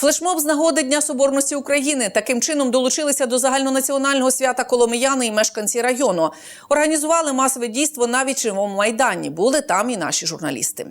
Флешмоб з нагоди Дня Соборності України таким чином долучилися до загальнонаціонального свята коломияни і мешканці району. Організували масове дійство на вічовому майдані. Були там і наші журналісти.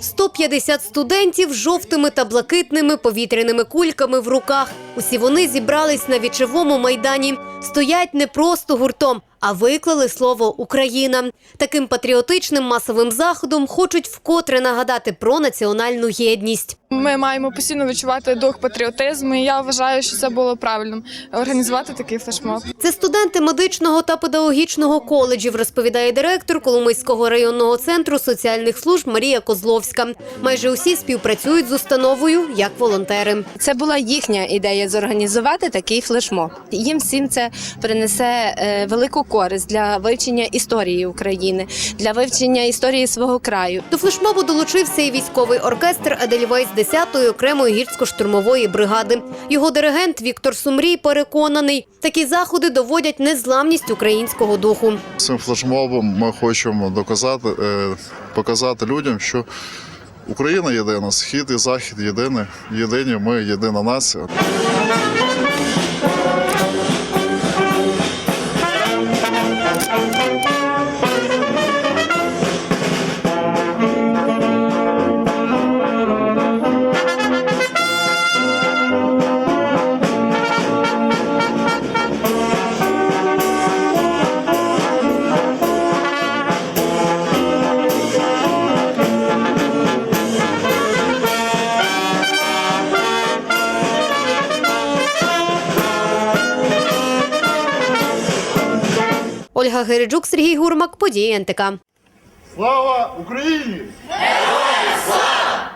150 студентів з жовтими та блакитними повітряними кульками в руках. Усі вони зібрались на вічовому майдані. Стоять не просто гуртом, а виклали слово Україна. Таким патріотичним масовим заходом хочуть вкотре нагадати про національну єдність. Ми маємо постійно відчувати дух патріотизму. і Я вважаю, що це було правильним організувати такий флешмоб. Це студенти медичного та педагогічного коледжів, розповідає директор Коломийського районного центру соціальних служб Марія Козловська. Майже усі співпрацюють з установою як волонтери. Це була їхня ідея зорганізувати такий флешмоб. Їм всім це принесе е, велику користь для вивчення історії України, для вивчення історії свого краю. До флешмобу долучився і військовий оркестр Едельвейс 10-ї окремої гірсько-штурмової бригади. Його диригент Віктор Сумрій переконаний, такі заходи доводять незламність українського духу. Цим флешмобом ми хочемо доказати, е, показати людям, що Україна єдина, схід і захід єдині, єдині, ми єдина нація. Ольга Гериджук, Сергій Гурмак, події НТК. Слава Україні! Героям слава!